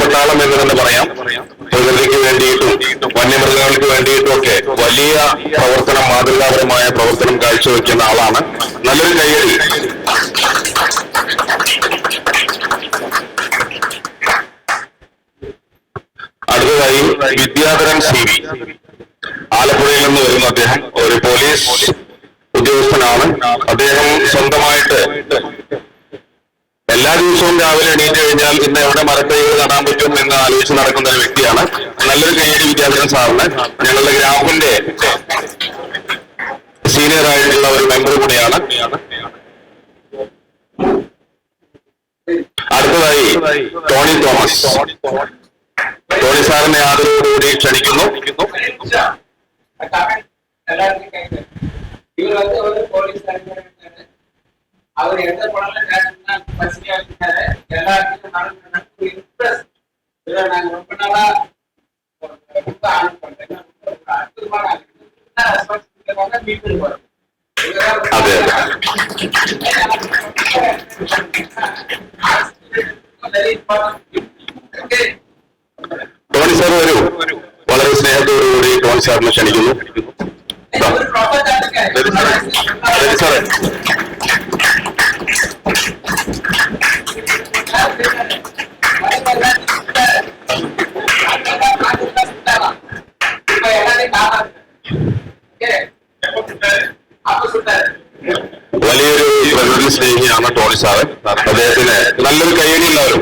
പട്ടാളം എന്ന് പറയാം. പ്രകൃതിക്ക് വേണ്ടിയിട്ടും വന്യമൃഗങ്ങൾക്ക് വേണ്ടിയിട്ടും ഒക്കെ വലിയ പ്രവർത്തനം മാതൃകാപരമായ പ്രവർത്തനം കാഴ്ചവെക്കുന്ന ആളാണ്. നല്ലൊരു കയ്യടി വിദ്യാധരൻ സി വി. ആലപ്പുഴയിൽ നിന്ന് വരുന്ന അദ്ദേഹം ഒരു പോലീസ് ഉദ്യോഗസ്ഥനാണ്. അദ്ദേഹം സ്വന്തമായിട്ട് എല്ലാ ദിവസവും രാവിലെ എണീറ്റ് കഴിഞ്ഞാൽ ഇന്ന് എവിടെ മരത്തൈകൾ നടാൻ പറ്റും എന്ന് ആലോചിച്ച് നടക്കുന്ന ഒരു വ്യക്തിയാണ്. നല്ലൊരു കൈയടി വിദ്യാധരൻ സാറിന്. ഞങ്ങളുടെ ഗ്രാഫിന്റെ സീനിയർ ആയിട്ടുള്ള ഒരു മെമ്പർ കൂടിയാണ്. അടുത്തതായി ടോണി തോമസ്. ടോണി സാറിനെ ആദരവോടുകൂടി ക്ഷണിക്കുന്നു இவர் வந்து ஒரு போலீஸ் அதிகாரி அவர் எந்த படம்ல സാറിനെ ക്ഷണിക്കുന്നു. വലിയൊരു പ്രകൃതി സ്നേഹിയാണ് ടോണി സാറ്. അദ്ദേഹത്തിന് നല്ലൊരു കൈയടി ഉണ്ടാവും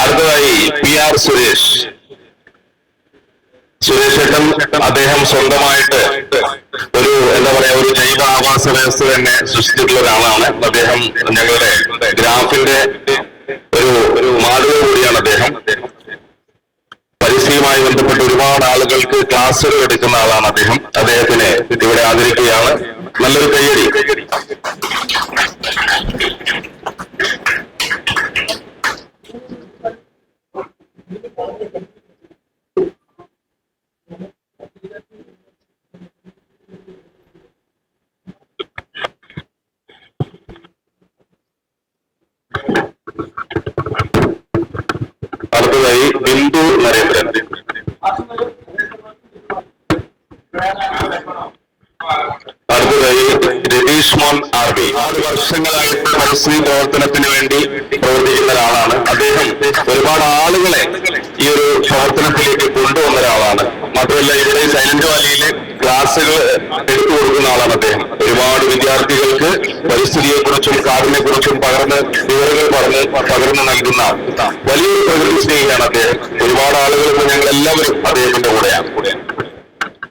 അടുത്തതായി പി ആർ സുരേഷ്. സുരേഷ് ഏട്ടൻ അദ്ദേഹം സ്വന്തമായിട്ട് ഒരു എന്താ പറയാ ഒരു ജൈവ ആവാസ വ്യവസ്ഥ തന്നെ സൃഷ്ടിച്ചിട്ടുള്ള ഒരാളാണ്. അദ്ദേഹം ഞങ്ങളുടെ ഗ്രാഫിന്റെ ഒരു ഒരു മാതൃക കൂടിയാണ് അദ്ദേഹം. പരിസ്ഥിതിയുമായി ബന്ധപ്പെട്ട് ഒരുപാട് ആളുകൾക്ക് ക്ലാസ്സുകൾ എടുക്കുന്ന ആളാണ് അദ്ദേഹം. അദ്ദേഹത്തിനെ ഇവിടെ ആദരിക്കുകയാണ്. നല്ലൊരു കയ്യടി. അടുത്തതായി ബിന്ദു നരേന്ദ്രൻ. പരിസ്ഥിതി പ്രവർത്തനത്തിന് വേണ്ടി പ്രവർത്തിക്കുന്ന ഒരാളാണ്. അദ്ദേഹം ഒരുപാട് ആളുകളെ ഈ ഒരു പ്രവർത്തനത്തിലേക്ക് കൊണ്ടുവന്ന ഒരാളാണ്. മാത്രമല്ല ഇവിടെ സൈലന്റ് വാലിയിലെ ക്ലാസ്സുകൾ എടുത്തു കൊടുക്കുന്ന ആളാണ് അദ്ദേഹം. ഒരുപാട് വിദ്യാർത്ഥികൾക്ക് പരിസ്ഥിതിയെ കുറിച്ചും കാടിനെ കുറിച്ചും പകർന്ന് വിവരങ്ങൾ പറഞ്ഞ് പകർന്നു നൽകുന്ന വലിയൊരു പ്രകൃതി സ്നേഹിയാണ് അദ്ദേഹം. ഒരുപാട് ആളുകൾ ഞങ്ങൾ എല്ലാവരും അദ്ദേഹത്തിന്റെ കൂടെയാണ്.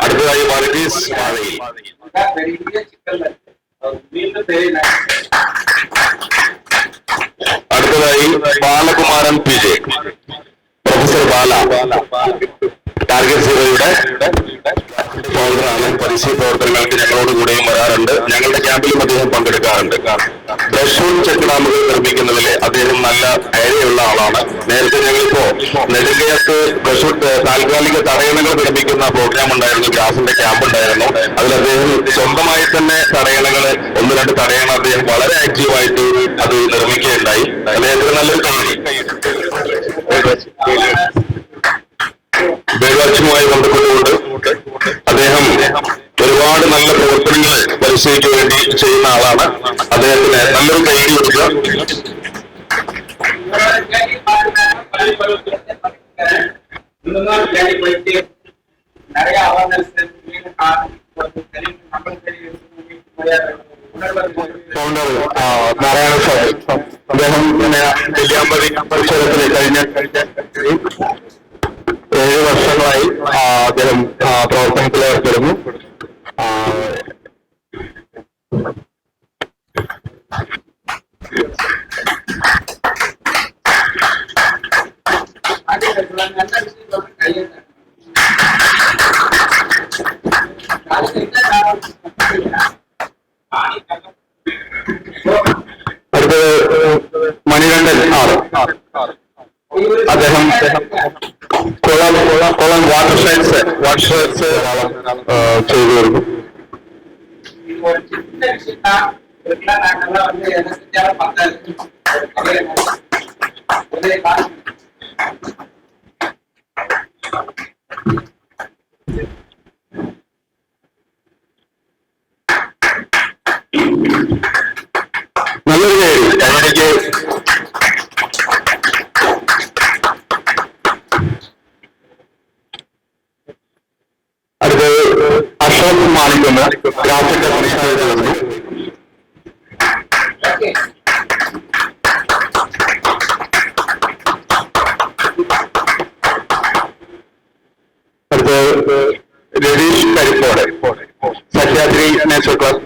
അടുത്തതായി വർഗീസ് മാളയിൽ അടുത്തതായി Balakumaran P J. Professor Bala. Target സീറോയുടെ പ്രവർത്തനമാണ് പരിസ്ഥിതി പ്രവർത്തനങ്ങൾക്ക് ഞങ്ങളോട് കൂടെയും വരാറുണ്ട്. ഞങ്ങളുടെ ക്യാമ്പിലും അദ്ദേഹം പങ്കെടുക്കാറുണ്ട്. ബ്രഷൂൺ ചെക്ക് ഡാമുകൾ നിർമ്മിക്കുന്നതിൽ അദ്ദേഹം നല്ല ധൈര്യമുള്ള ആളാണ്. നേരത്തെ ഞങ്ങളിപ്പോ നെടുങ്കയത്ത് ബ്രഷൂൺ താൽക്കാലിക തടയണകൾ നിർമ്മിക്കുന്ന പ്രോഗ്രാം ഉണ്ടായിരുന്നു. ഗ്യാസിന്റെ ക്യാമ്പ് ഉണ്ടായിരുന്നു. അതിൽ അദ്ദേഹം സ്വന്തമായി തന്നെ തടയണകൾ ഒന്ന് രണ്ട് തടയണ അദ്ദേഹം വളരെ ആക്റ്റീവായിട്ട് അത് നിർമ്മിക്കുകയുണ്ടായി. അദ്ദേഹത്തിന് നല്ലൊരു ബേഡ്വാച്ചുമായി ബന്ധപ്പെട്ടുകൊണ്ട് അദ്ദേഹം ഒരുപാട് നല്ല പ്രവർത്തനങ്ങൾ പരിസ്ഥിതിക്ക് വേണ്ടി ചെയ്യുന്ന ആളാണ് അദ്ദേഹത്തിന് നല്ലൊരു കൈയ്യടി കൊടുക്കുക கேள்வி பாருங்க பள்ளி பருவத்துல படிக்கிறேன் இன்னும் கேள்வி போயிட்டு நிறைய அவேர்னஸ் தெரியும் நம்மளுக்கு தெரியும் உணர்வு ഫൗണ്ടർ നാരായണ സ്വാമി അദ്ദേഹം പിന്നെ നെല്ലിയാമ്പതി പരിസരത്തിൽ കഴിഞ്ഞ ഏഴ് വർഷങ്ങളായി ആ, അദ്ദേഹം ആ, പ്രവർത്തനത്തിൽ ഏർപ്പെടുന്നു മണികണ്ഠൻ ആർ അദ്ദേഹം കൊളം കൊളം വാട്ടർ ഷെഡ്സ് വാട്ടർ ഷെഡ്സ് ചെയ്തു കൊടുക്കും வந்து என்ன செஞ்சாலும் பத்தாது അശോക് മാണിക്കുന്ന ഗ്രാഫിക് സംസാരിച്ചു ஓகே അടുത്തത് രതീഷ് കരിപ്പോട് സഹ്യാദ്രി നേച്ചർ ക്ലബ്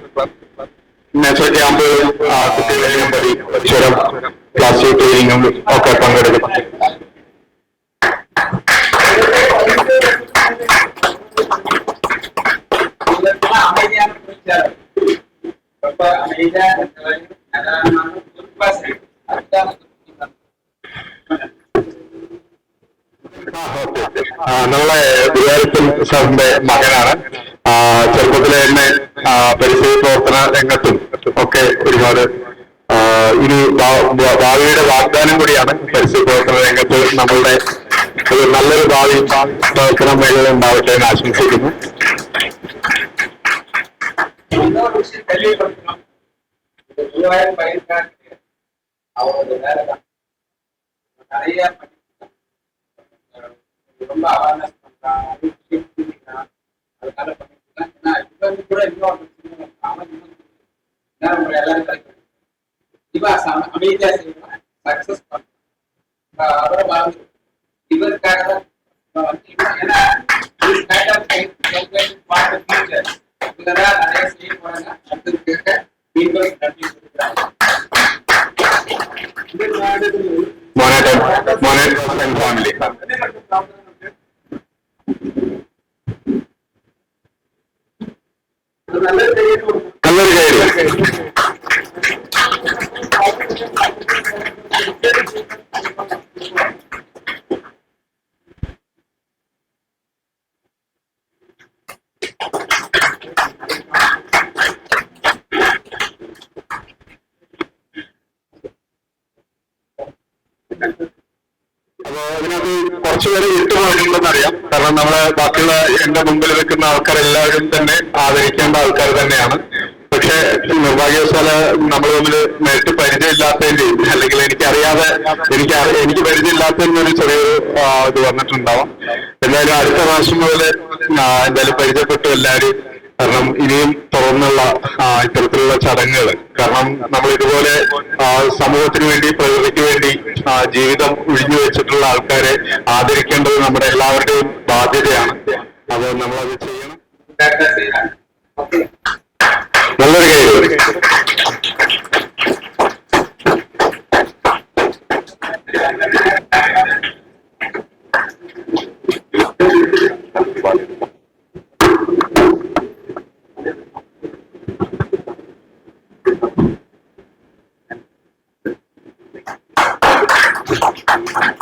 നമ്മളെ ഗുരുവായൂരപ്പൻ സാറിന്റെ മകനാണ്. ചെറുപ്പത്തിലെ തന്നെ പരിസ്ഥിതി പ്രവർത്തന രംഗത്തും ഒക്കെ ഒരുപാട് ഒരു ഭാവിയുടെ വാഗ്ദാനം കൂടിയാണ് പരിസ്ഥിതി പ്രവർത്തന രംഗത്ത് നമ്മളുടെ ഒരു നല്ലൊരു ഭാവി പ്രവർത്തന മേഖല ഉണ്ടാവട്ടെ എന്ന് ആശംസിക്കുന്നു. மூவாயிரம் பயிர்காட்டு அவரோட வேலை தான் நிறைய ரொம்ப அவேர்னஸ் பண்றான் கூட இன்னொரு அவன் நம்ம எல்லாரும் கிடைக்கும் இவன் அமைதியா செய்வான் இவருக்காக தான் kind of kind of future இதெல்லாம் അപ്പോ അതിനകത്ത് കുറച്ചുപേര് വിട്ടുപോയിട്ടുണ്ടെന്ന് അറിയാം കാരണം നമ്മളെ ബാക്കിയുള്ള എന്റെ മുമ്പിൽ നിൽക്കുന്ന ആൾക്കാരെല്ലാവരും തന്നെ ആദരിക്കേണ്ട ആൾക്കാർ തന്നെയാണ്. പക്ഷെ നിർഭാഗ്യവശാല നമ്മൾ തമ്മിൽ നേരിട്ട് പരിചയമില്ലാത്തതിന്റെയും അല്ലെങ്കിൽ എനിക്കറിയാതെ എനിക്ക് എനിക്ക് പരിചയമില്ലാത്തതിന്റെ ഒരു ചെറിയൊരു ഇത് വന്നിട്ടുണ്ടാവാം. എന്തായാലും അടുത്ത പ്രാവശ്യം മുതൽ എന്തായാലും പരിചയപ്പെട്ടു എല്ലാവരും കാരണം ഇനിയും തുറന്നുള്ള ഇത്തരത്തിലുള്ള ചടങ്ങുകൾ കാരണം നമ്മൾ ഇതുപോലെ സമൂഹത്തിന് വേണ്ടി പ്രകൃതിക്ക് വേണ്ടി ജീവിതം ഒഴിഞ്ഞു വെച്ചിട്ടുള്ള ആൾക്കാരെ ആദരിക്കേണ്ടത് നമ്മുടെ എല്ലാവരുടെയും ബാധ്യതയാണ്. അത് നമ്മളത് ചെയ്യണം. ตัดตัด